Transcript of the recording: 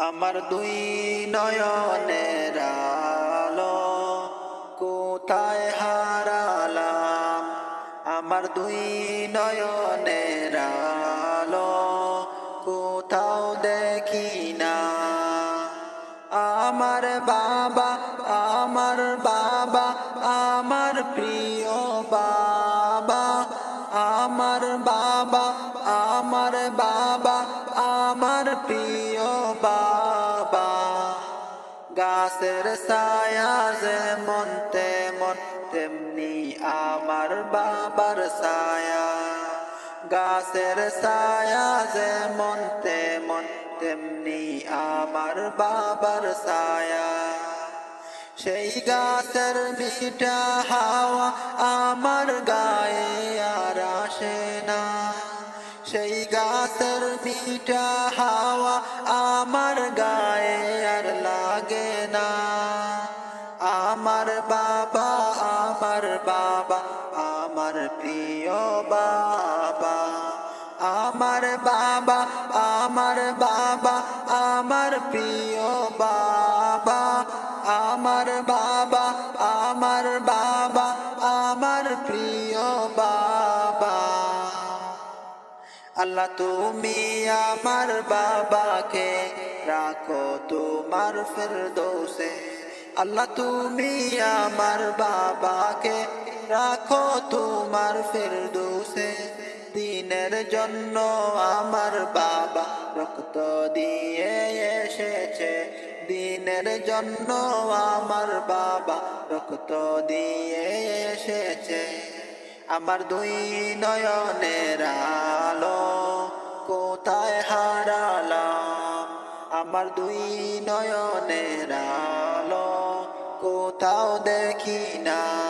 আমার দুই নয়নের আলো কোথায় হারালাম? আমার দুই নয়নের আলো কোথাও দেখি না। আমার বাবা আমার বাবা, আমার প্রিয় বাবা, আমার বাবা আমার বাবা, আমার প্রিয় গাছের ছায়া যেমন তেমন, তেমনি আমার বাবার ছায়া। গাছের ছায়া যেমন তেমন, তেমনি আমার বাবার ছায়া। সেই গাছের মিঠা হাওয়া আমার গায়ে আর আসে না। সেই গাছের মিঠা হাওয়া আমার গায়ে আমার বাবা আমার বাবা, আমার প্রিয় বাবা। আমার বাবা আমার বাবা, আমার প্রিয় বাবা। আমার বাবা আমার বাবা, আমার প্রিয় বাবা। আল্লাহ তুমি আমার বাবাকে রাখো তোমার ফেরদৌসে। আল্লাহ, তুমি আমার বাবাকে রাখো তোমার ফেরদৌসে। দিনের জন্য আমার বাবা রক্ত দিয়ে এসেছে। দিনের জন্য আমার বাবা রক্ত দিয়ে এসেছে। আমার দুই নয়নের আলো আমার দুই নয়নের আলো কোথাও দেখি না।